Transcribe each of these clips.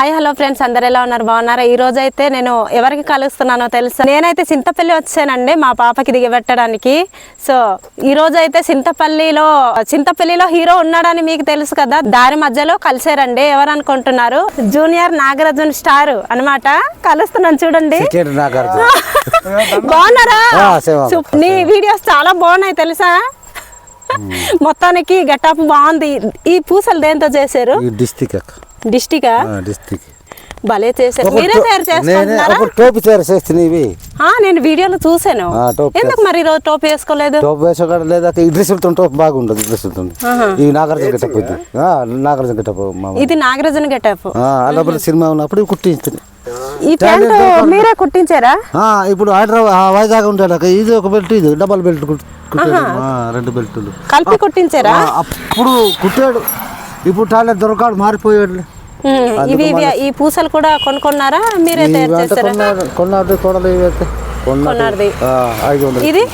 Hi hello friends అందరు ఎలా ఉన్నారు? బాగున్నారా? ఈ రోజు అయితే నేను ఎవరికి కలుస్తున్నానో తెలుసా? నేనైతే చింతపల్లి వచ్చానండి మా పాపకి దిగబెట్టడానికి. సో ఈ రోజు అయితే చింతపల్లిలో చింతపల్లిలో హీరో ఉన్నాడని మీకు తెలుసు కదా? దారి మధ్యలో కలిసారండి ఎవరు అనుకుంటున్నారు? జూనియర్ నాగరాజన్ స్టార్ అన్నమాట. కలుస్తున్నాను చూడండి. బాగున్నారా? నీ వీడియోస్ చాలా బాగున్నాయి తెలుసా? మొత్తానికి గెటప్ బాగుంది. ఈ పూసలు దేంతో చేశారు? డిస్టిక్ డిస్టికా డిస్టిక్. భలే చేశారు. మీరే తయారు ఒక టోపీ తయారు చేస్తుంది ఇవి. ఆ, నేను వీడియోలో చూసాను ఎందుకు మరి ఈరోజు టోప్ వేసుకోలేదు? టోపీ వేసుకోవడం లేదా? ఉంటుంది టోపీ బాగుండదు ఉంటుంది ఇవి నాగార్జున గెటప్ ఇది. నాగార్జున గెటప్ ఇది నాగరాజన్ గెటప్. అలా సినిమా ఉన్నప్పుడు కుట్టించింది ఈ ప్యాంటు మీరే కుట్టించారా? ఇప్పుడు హైదరాబాద్ వైజాగ్ ఉంటాడు ఇది ఒక బెల్ట్ ఇది డబల్ బెల్ట్ రెండు బెల్టులు. కలిపి కుట్టించారా? అప్పుడు కుట్టాడు. ఇప్పుడు టాయిలెట్ దొరకాడు మారిపోయాడు. ఇవి ఈ పూసలు కూడా కొనుక్కున్నారా? మీరే తయారు చేశారా కొన్నాడు వందలు. ఇది?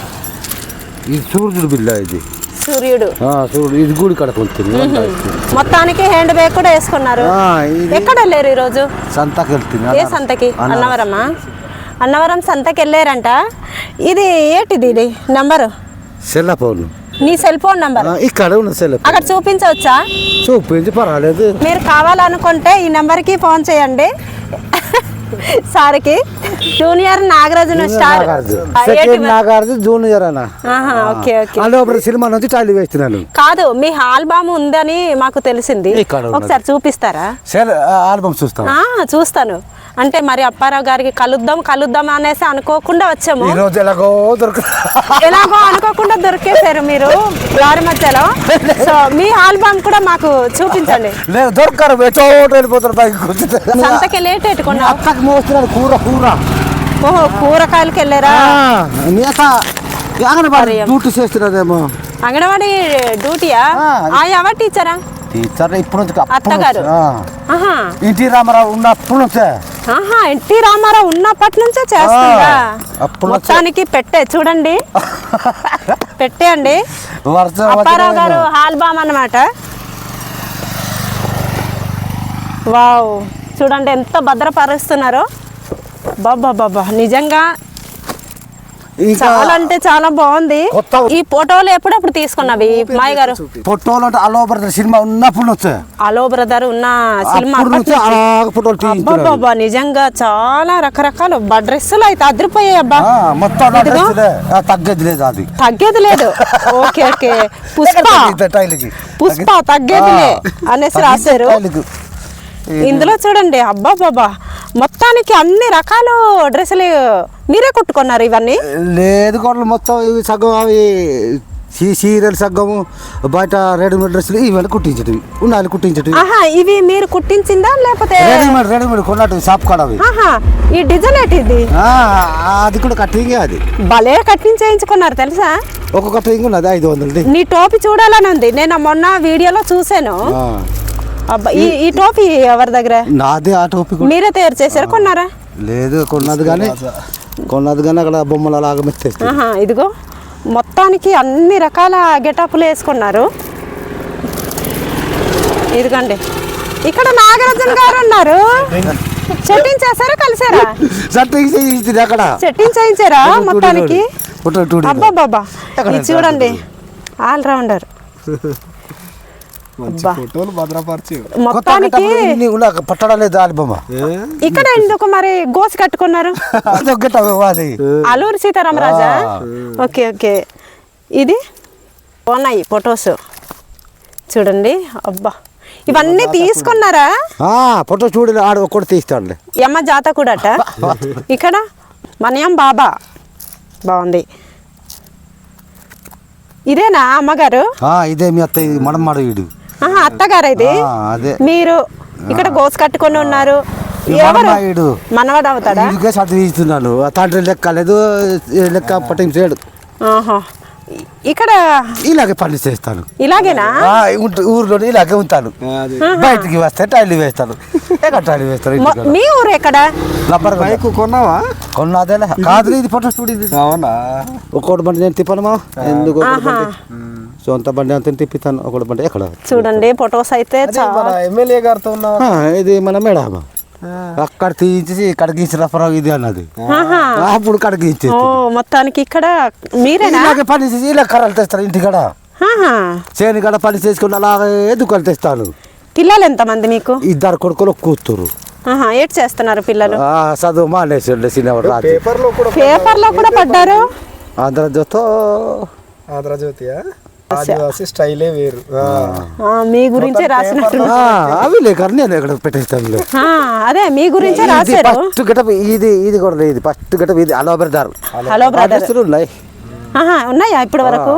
ఇది సూర్యుడు బిల్ల ఇది. సూర్యుడు. చూడు ఇది గుడి కడ మొత్తానికి హ్యాండ్ బ్యాగ్ కూడా వేసుకున్నారు. ఎక్కడ వెళ్ళారు ఈరోజు? సంతకి వెళ్తుంది. ఏ సంతకి? అన్నవరమా? అన్నవరం సంతకి వెళ్ళారంట. ఇది ఏంటిది ఇది? నంబరు? సెల్ల నీ సెల్ ఫోన్ నంబర్? ఇక్కడ ఉన్న ఫోన్. అక్కడ చూపించవచ్చా? చూపించి పర్వాలేదు. మీరు కావాలనుకుంటే ఈ నెంబర్కి ఫోన్ చేయండి. సార్కి. Junior Nagarjuna star. సెకండ్? నాగార్జు జూనియర్ అన్న. Okay okay. సినిమా నుంచి టాలీ వేస్తున్నాను. కాదు మీ ఆల్బమ్ ఉందని మాకు తెలిసింది. ఒకసారి చూపిస్తారా? ఆల్బమ్ చూస్తాం ఆ, చూస్తాను. అంటే మరి అప్పారావు గారికి కలుద్దాం కలుద్దాం అనేసి అనుకోకుండా వచ్చాము. ఈ రోజు ఎలాగో దొరక ఎలాగో అనుకోకుండా దొరికేశారు మీరు దారి మధ్యలో. సో మీ ఆల్బమ్ కూడా మాకు చూపించండి. లేదు దొరకరు. సంతకి లేట్ ఎట్టుకున్నావు అత్తకి మోస్తున్నాడు కూర కూర. ఓహో కూరగాయలకి వెళ్ళారా? నేత అంగనవాడి డ్యూటీ చేస్తున్నదేమో అంగన్వాడీ డ్యూటీయా? ఎవరు టీచరా? టీచర్ ఇప్పుడు అత్తగారు. ఎన్టీ రామారావు ఉన్నప్పుడు నుంచే. ఆహా ఎన్టీ రామారావు ఉన్నప్పటి నుంచే చేస్తుందా. మొత్తానికి పెట్టే చూడండి. పెట్టే అండి వర్షం అప్పారావు గారు ఆల్బమ్ అన్నమాట. వావ్. చూడండి ఎంత భద్రపరుస్తున్నారో. బాబా బాబా నిజంగా చాలా అంటే చాలా బాగుంది. ఈ ఫోటోలు ఎప్పుడప్పుడు తీసుకున్నవి? మాయ గారు ఫోటోలు అంటే అలో బ్రదర్ సినిమా ఉన్నప్పుడు అలో బ్రదర్ ఉన్న సినిమా నిజంగా చాలా రకరకాల. డ్రెస్సులు అయితే అదిరిపోయాయి అబ్బా. ఆ, మొత్తం తగ్గేది లేదు అది. తగ్గేది లేదు. Okay okay. పుష్ప. పుష్ప తగ్గేదిలే ఆ. అనేసి రాశారు. టైల్కి. ఇందులో చూడండి అబ్బా బాబా మొత్తానికి అన్ని రకాల డ్రెస్సులు మీరే కుట్టుకున్నారు ఇవన్నీ? లేదు కోడలు మొత్తం ఇవి సగం అవి సీరియల్ సగం బయట రెడీమేడ్ డ్రెస్సులు ఇవన్నీ కుట్టించటివి ఉండాలి కుట్టించటివి ఆహా ఇవి మీరు కుట్టించిందా లేకపోతే రెడీమేడ్ రెడీమేడ్ కొన్నట్టు షాప్ కాడ అవి. ఆహా ఈ డిజైన్ ఏంటి ఇది అది కూడా కట్టింగ్ అది. భలే కట్టింగ్ చేయించుకున్నారు తెలుసా? ఒక కట్టింగ్ ఉన్నది ఐదు వందలది. నీ టోపీ చూడాలని ఉంది నేను మొన్న వీడియోలో చూసాను అబ్బా ఈ ఈ టోపీ ఎవరి దగ్గర? నాదే ఆ టోపీ కూడా. మీరే తయారు చేశారు కొన్నారా? లేదు కొన్నది కానీ కొన్నది కానీ అక్కడ బొమ్మలు అలాగ ఆహా ఇదిగో. మొత్తానికి అన్ని రకాల గెటప్లు వేసుకున్నారు. ఇదిగోండి. ఇక్కడ నాగరాజన్ గారు ఉన్నారు. సెట్టింగ్ చేశారా కలిసారా సట్టింగ్ చేయించింది అక్కడ. సెట్టింగ్ చేయించారా మొత్తానికి? ఫోటో టూడి అబ్బా బాబా ఎక్కడ ఇది చూడండి. ఆల్ రౌండర్ అబ్బా ఫోటోలు భద్రపరిచి మొత్తానికి పట్టడం లేదు దాని బొమ్మ. ఇక్కడ ఎందుకు మరి గోసి కట్టుకున్నారు? అల్లూరి సీతారామరాజా? Okay okay. ఇది? ఉన్నాయి ఫొటోస్. చూడండి. అబ్బా. ఇవన్నీ తీసుకున్నారా? ఆ, ఫోటో చూడు ఆడ ఒక్కటి తీస్తాడులే. యమ్మ జాత కూడాట ఇక్కడ? మనియం బాబా. బాగుంది. ఇదేనా అమ్మగారు? ఆ, ఇదే మీ అత్త ఇది మడమాడు వీడు అత్తగారు అదే. మీరు ఇక్కడ గోసు కట్టుకొని ఉన్నారు. ఎవరు? మనవాడు అవుతాడా? ఇదిగే చదివిస్తున్నాను ఆ తండ్రి లెక్క లేదు లెక్క పట్టించాడు ఆహా. ఇక్కడ ఇలాగే పని చేస్తాను. ఇలాగేనా? ఊర్లో ఇలాగే ఉంటాను. బయటికి వస్తే టైలు వేస్తాను. ఎక్కడ టైలు వేస్తాను మొ- ఊరు ఎక్కడ? లబ్బర్ బైక్ కొన్నావా? కొన్నదేలే కాదు ఇది ఫోటో స్టూడియో అవునా? ఒక్కోటి బండి నేను తిప్పాను ఎందుకు సొంత బండి అంత తిప్పిస్తాను ఒకటి బండి ఎక్కడ? చూడండి ఫొటోస్ అయితే ఎమ్మెల్యే గారితో ఇది మన మేడమ్మ అక్కడ తీయించేసి ఇక్కడ గీసిన ఇది అన్నది. అప్పుడు ఇక్కడ మొత్తానికి ఇక్కడ ఇలాగే పని చేసి ఇలా కర్రలు తెస్తారు ఇంటికాడ. చేను కాడ పని చేసుకుని అలాగే దుకాలు తెస్తాను. పిల్లలు ఎంతమంది మీకు? ఇద్దరు కొడుకులు కూతురు. ఏడ్ చేస్తున్నారు పిల్లలు? ఆ, చదువు మానేసి కూడా పేపర్లో కూడా పడ్డారు? ఆంధ్రజ్యోతో. ఆంధ్రజ్యోతియా? ఆదివాసి స్టైలే వేరు. ఆ. ఆ, మీ గురించే రాసినట్టు అవి లేక నేను ఎక్కడ పెట్టేస్తాను ఆ, అదే మీ గురించే రాశారు. ఫస్ట్ గటప్ ఇది ఇది కూడా ఇది ఫస్ట్ గటప్ ఇది. Hello brother. హలో. బ్రదర్. అడ్రస్లు ఉన్నాయి. ఆహా ఉన్నాయా ఇప్పటి వరకు?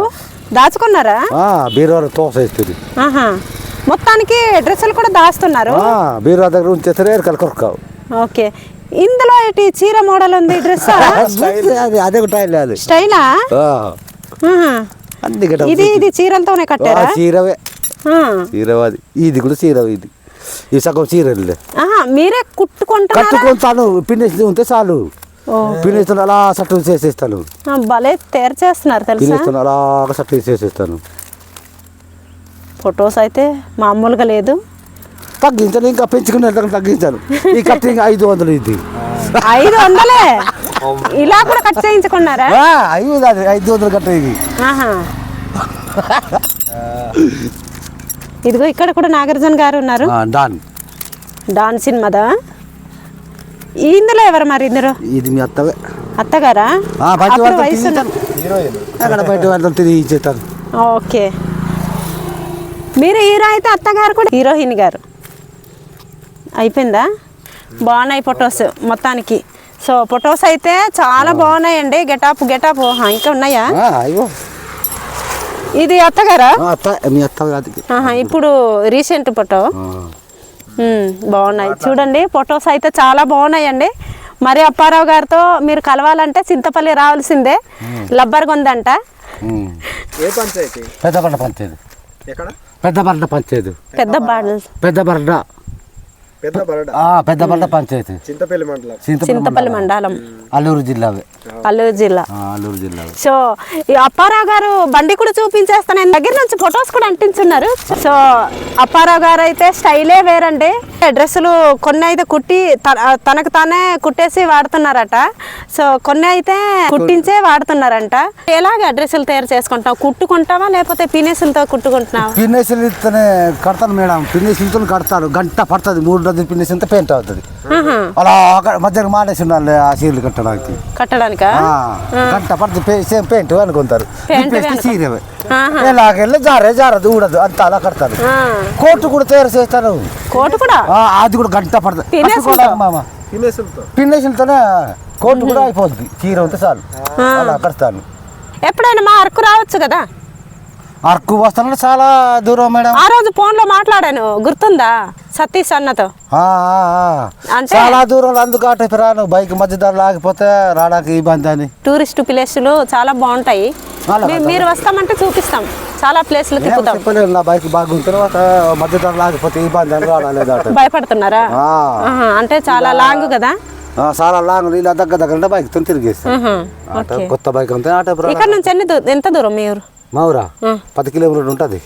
దాచుకున్నారా? బీరువాలో తోసేస్తుంది మొత్తానికి డ్రెస్సులు కూడా దాస్తున్నారు. ఆ, బీరువా దగ్గర ఉంచేస్తారు కొరకావు ఓకే. ఇందులో ఏంటి? చీర మోడల్ ఉంది డ్రెస్ అది స్టైలా ఇది ఇది చీరలతోనే కట్టారా? చీరవే. ఆ. చీరవ అది ఇది కూడా చీరవ ఇది. ఈ సగం చీరలే. మీరే కుట్టుకుంటున్నారా? కట్టుకుంటాను. పిన్నేసి ఉంటే చాలు. ఓ. పిన్నేస్తాను అలా సట్టు చేసేస్తాను. భలే తయారు చేస్తున్నారు తెలుసా? పిన్నేస్తాను అలాగ సట్టు చేసేస్తాను. ఫొటోస్ అయితే మామూలుగా లేదు. తగ్గించాను ఇంకా పెంచుకునే తగ్గించాను. ఈ కట్టింగ్ ఐదు వందలు ఇది. ఐదు వందలే? ఇలా కూడా కట్ చేయించుకున్నారా? ఐదు అది ఐదు వందలు కట్ట ఇది. ఇదిగో ఇక్కడ కూడా నాగార్జున గారు ఉన్నారు. డాన్. డాన్ సినిమాదా? ఇందులో ఎవరు మరి ఇందులో? ఇది మీ అత్తవే. అత్తగారా? వయసు బయట తిరిగి ఓకే. మీరు హీరో అయితే అత్తగారు కూడా హీరోయిన్ గారు. అయిపోయిందా? బాగున్నాయి ఫొటోస్ మొత్తానికి. సో ఫొటోస్ అయితే చాలా బాగున్నాయండి. గెటాప్ గెటాప్ ఇంకా ఉన్నాయా? ఇది అత్తగారా? ఇప్పుడు రీసెంట్ ఫోటో బాగున్నాయి. చూడండి ఫొటోస్ అయితే చాలా బాగున్నాయండి. మరి అప్పారావు గారితో మీరు కలవాలంటే చింతపల్లి రావాల్సిందే. లబ్బర్ ఉందంట పెద్ద బండ పంచేది ఎక్కడ? పెద్ద పంచేది పెద్ద బాడలు పెద్ద పంచాయతీ. చింతపల్లి మండలం. చింతపల్లి మండలం. అల్లూరు జిల్లావే. అల్లూరు జిల్లా. అల్లూరు జిల్లావే. సో ఈ అప్పారావు గారు బండి కూడా చూపించేస్తాను. ఆయన దగ్గర నుంచి ఫొటోస్ కూడా అంటించున్నారు. సో అప్పారావు గారు అయితే స్టైలే వేరండి. డ్రెస్సులు కొన్ని అయితే కుట్టి తనకు తానే కుట్టేసి వాడుతున్నారట. సో కొన్ని అయితే కుట్టించే వాడుతున్నారంట. ఎలాగ డ్రెస్సులు తయారు చేసుకుంటావు? కుట్టుకుంటావా లేకపోతే పీనేసులతో కుట్టుకుంటున్నావా? పిన్నేసిలతోనే కడతాను మేడం. పిన్నేసిలతో కడతాను గంట పడుతుంది. మూడు రోజులు పిన్నేసిలతో పెయింట్ అవుతుంది. అలా అక్కడ మధ్యాహ్నం మానేసి ఉండాలి ఆ చీరలు కట్టడానికి. కట్టడానికా? ఆ, గంట పడుతుంది సేమ్ పెయింట్ అనుకుంటారు. ఆహా. ఎలాగెళ్ళి జారే జారదు ఊడదు అంత అలా కడతాను ఆ, కోటు కూడా తయారు చేస్తాను కోటు కూడా? అది కూడా గంట పడుతుంది. మామ. పిన్నేసిలతోనే కోటు కూడా అయిపోతుంది. చీర ఉంటే చాలు. అలా కడతాను. ఎప్పుడైనా మా అరకు రావచ్చు కదా? అరకు వస్తానంటే చాలా దూరం మేడం. ఆ రోజు ఫోన్లో మాట్లాడాను. గుర్తుందా? సతీష్ అన్నతో. చాలా దూరం అందుకు రాను. బైక్ మధ్య దారి ఆగిపోతే రావడానికి ఇబ్బంది అని. టూరిస్ట్ ప్లేసులు చాలా బాగుంటాయి. మీరు వస్తామంటే చూపిస్తాం. చాలా ప్లేస్లు తిప్పుతాం. నా బైక్ తర్వాత మధ్య దారి ఆగిపోతే ఇబ్బంది అని అటు. భయపడుతున్నారా? అంటే చాలా లాంగ్ కదా? చాలా లాంగ్ ఇలా దగ్గర దగ్గర బైక్తో ఓకే. కొత్త బైక్ అంతే ఇక్కడ నుంచి ఎంత దూరం మీ ఊరు మా ఊరా పది కిలోమీటర్లు ఉంటుంది.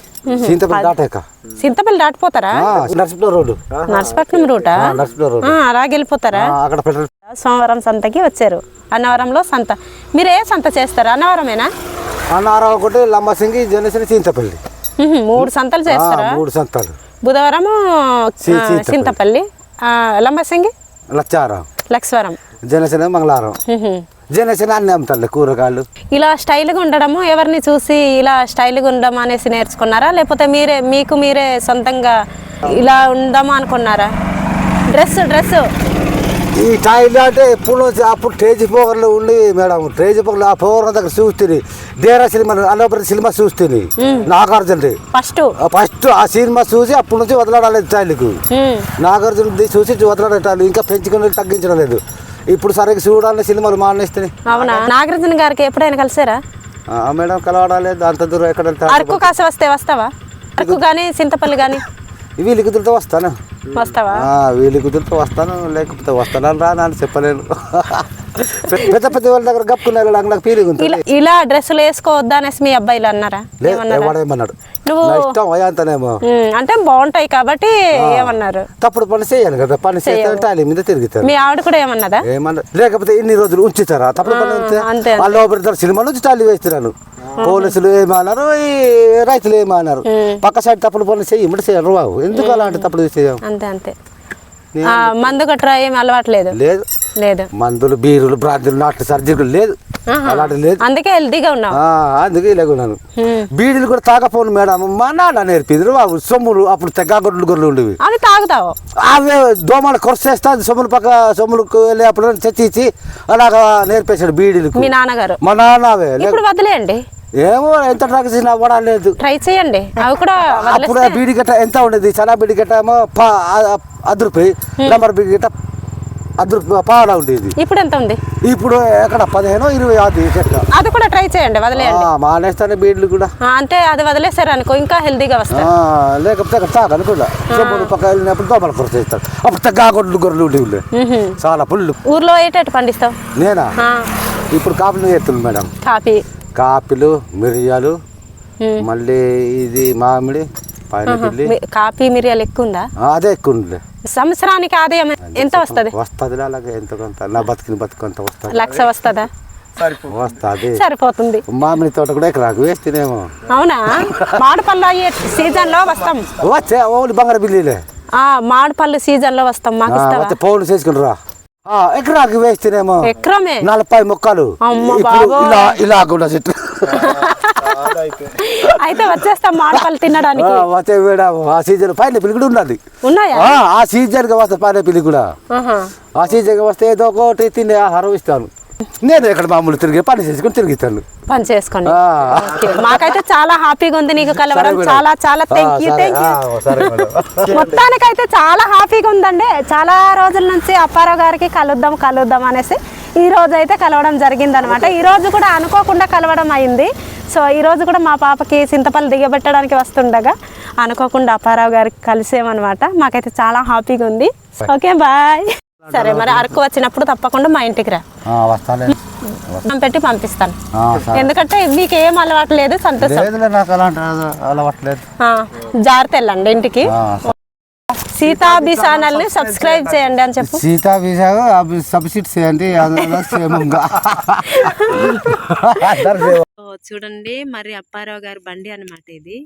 చింతపల్లి దాటాక. చింతపల్లి దాటిపోతారా? నర్సిపురం రోడ్డు. నర్సపట్నం రూటా నర్సిపురం రోడ్డు. అలాగే వెళ్ళిపోతారా? ఆ, అక్కడ పెట్రోల్ సోమవారం సంతకి వచ్చారు. అన్నవరంలో సంత. మీరు ఏ సంత చేస్తారు? అన్నవరమేనా? అన్నారావు ఒకటి లంబసింగి జనసేన చింతపల్లి ఉహు, మూడు సంతలు చేస్తారా? మూడు సంతాలు. చింతపల్లి ఆ, లంబసింగి? లచ్చారం లక్ష్వరం జనసేన మంగళవారం. జనసేన అన్ని అమ్ముతారు కూరగాయలు ఇలా స్టైల్గా ఉండడము ఎవరిని చూసి ఇలా స్టైల్గా ఉండడం అనేసి నేర్చుకున్నారా? లేకపోతే మీరే మీకు మీరే సొంతంగా ఇలా ఉందామా అనుకున్నారా? Dress dress. ఈ టైల్ అంటే ఎప్పుడు అప్పుడు టేజ్ పోగర్లు ఉండి మేడం టేజ్ పోగర్లు ఆ పోగర్ దగ్గర చూస్తుంది దేరా సినిమా అలోపతి సినిమా చూస్తుంది నాగార్జున ఫస్ట్. ఫస్ట్ ఆ సినిమా చూసి అప్పటి నుంచి వదలడాలేదు టైల్కు నాగార్జున చూసి వదలడం టైల్ ఇంకా పెంచుకుని తగ్గించడం లేదు. ఇప్పుడు సరిగ్గా చూడాలని సినిమాలు మానేస్తే అవునా? నాగార్జున గారికి ఎప్పుడైనా కలిసారా? మేడం కలవడాలేదు అంత దూరం ఎక్కడ? అరకు కాస వస్తే వస్తావా? అరకు కానీ చింతపల్లి కానీ వీళ్ళు కుదిరితే వస్తాను. వస్తావా? వీళ్ళు కుదిరితే వస్తాను లేకపోతే వస్తానని రా అని చెప్పలేను. పెద్ద పెద్ద వాళ్ళ దగ్గర గప్పుకున్నారు నాకు నాకు ఫీలింగ్ ఉంది. ఇలా డ్రెస్సులు వేసుకోవద్దా అనేసి మీ అబ్బాయిలు అన్నారా? ఎవడేమన్నాడు నువ్వు ఇష్టం అయ్యాంతనేమో అంటే బాగుంటాయి కాబట్టి ఏమన్నారు? తప్పుడు పని చేయను కదా పని చేస్తే టాలీ మీద తిరుగుతారు. మీ ఆవిడ కూడా ఏమన్నదా? ఏమన్నా లేకపోతే ఇన్ని రోజులు ఉంచుతారా? తప్పుడు పని అంతే, వాళ్ళు పెడతారు సినిమా నుంచి టాలీ వేస్తున్నాను పోలీసులు ఏమన్నారు ఈ రైతులు ఏమన్నారు? పక్క సైడ్ తప్పుడు పనులు ఇమ్మడి చేయరు బాబు ఎందుకు అలాంటి తప్పుడు చేయం అంతే అంతే. ఆ, మందు గట్రా ఏమి అలవాట్లేదు లేదు. లేదు. మందులు బీరులు బ్రాంతులు నాట్లు సర్జరీలు లేదు. అలాంటి లేదు. అందుకే హెల్తీగా ఉన్నావు. ఆ, అందుకే ఇలాగున్నాను బీడీలు కూడా తాగపోను మేడం. మా నాన్న నేర్పింది బాబు సొమ్ములు అప్పుడు తెగ్గ గొడ్లు గొర్రెలు ఉండేవి. అవి తాగుతావు? అవి దోమలు కొరసేస్తా సొమ్ములు పక్క సొమ్ములకు వెళ్ళి అప్పుడు చచ్చి ఇచ్చి అలాగా నేర్పేశాడు బీడీలకు. మీ నాన్నగారు? మా నాన్న అవే. ఇప్పుడు వదిలేయండి. ఏమో ఎంత చేసినా కూడా లేదు. ట్రై చేయండి. అవి కూడా అప్పుడు బీడి గట్ట ఎంత ఉండేది? చాలా బీడి గట్ట ఏమో పా ఆ- అర్ధ రూపాయి నంబర్ బీడి గట్ట రూపాయి పావలా ఉండేది. ఇప్పుడు ఎంత ఉంది? ఇప్పుడు ఎక్కడ? పదిహేను ఇరవై చెట్ల అది కూడా ట్రై చేయండి వదిలేయండి. మానేస్తానే బీడ్లు కూడా. అంటే అది వదిలేసారు అనుకో ఇంకా హెల్తీగా వస్తారు ఆ, లేకపోతే అక్కడ తాగను కూడా సొమ్ములు పక్క వెళ్ళినప్పుడు దోమలు కొరత చేస్తాడు. అప్పుడు తగ్గ గొడ్లు గొర్రెలు ఉండేవి చాలా పుల్లు. ఊర్లో ఏటట్టు పండిస్తావు? నేనా? ఇప్పుడు కాపులు చేస్తుంది మేడం. కాఫీ కాపులు మిరియాలు మళ్ళీ ఇది మామిడి పైన కాఫీ మిరియాలు ఎక్కువ ఉందా అదే ఎక్కువ ఉంది సంవత్సరానికి ఆదాయం ఎంత వస్తుంది? వస్తుంది అలాగే ఎంత కొంత నా బతికిన బతుకంత వస్తుంది. లక్ష వస్తుందా? వస్తుంది. సరిపోతుంది. మామిడి తోట కూడా ఎకరాకు వేస్తేనేమో. అవునా? మామిడిపళ్ళు అయ్యే సీజన్లో వస్తాం. వచ్చే ఓన్లీ బంగారు బిల్లీలే. ఆ మామిడిపళ్ళు సీజన్లో వస్తాం మాకు పౌలు చేసుకుని రా. ఆ, ఎకరాకు వేస్తేనేమో ఎక్రమే? నలభై మొక్కలు. ఇలా ఇలా కూడా చెట్టు. అయితే వచ్చేస్తాం మామిడిపళ్ళు తినడానికి. వచ్చే మేడం ఆ సీజన్ పైన పిల్లి కూడా ఉన్నది. ఉన్నాయా? ఆ, సీజన్కి వస్తే పైన పిల్లి కూడా. ఆ సీజన్కి వస్తే ఏదో ఒకటి తినే ఆహారం ఇస్తాను నేను ఇక్కడ మామూలు తిరిగి పని చేసుకుని తిరుగుతాను పని చేసుకోండి. మాకైతే చాలా హ్యాపీగా ఉంది నీకు కలవడం. చాలా చాలా థ్యాంక్ యూ. థ్యాంక్ యూ మొత్తానికైతే చాలా హ్యాపీగా ఉందండి. చాలా రోజుల నుంచి అప్పారావు గారికి కలుద్దాం కలుద్దాం అనేసి ఈ రోజు అయితే కలవడం జరిగింది అనమాట ఈ రోజు కూడా అనుకోకుండా కలవడం అయింది. సో ఈ రోజు కూడా మా పాపకి చింతపల్లి దిగబెట్టడానికి వస్తుండగా అనుకోకుండా అప్పారావు గారికి కలిసేమన్నమాట మాకైతే చాలా హ్యాపీగా ఉంది. Okay bye. సరే మరి అరకు వచ్చినప్పుడు తప్పకుండా మా ఇంటికి రా. ఆ, వస్తాలే. అన్నం పెట్టి పంపిస్తాను. ఆ, సరే. ఎందుకంటే మీకు ఏం అలవాటు లేదు సంతోషం. లేదులే నాకు అలాంటి అలవాట్లేదు ఆ, జాగ్రత్త వెళ్ళండి ఇంటికి సబ్స్క్రైబ్ చేయండి అని చెప్పు. సీతా వీసా సబ్సిడీ చేయండి అందులో క్షేమంగా చూడండి మరి అప్పారావు గారి బండి అనమాట ఇది.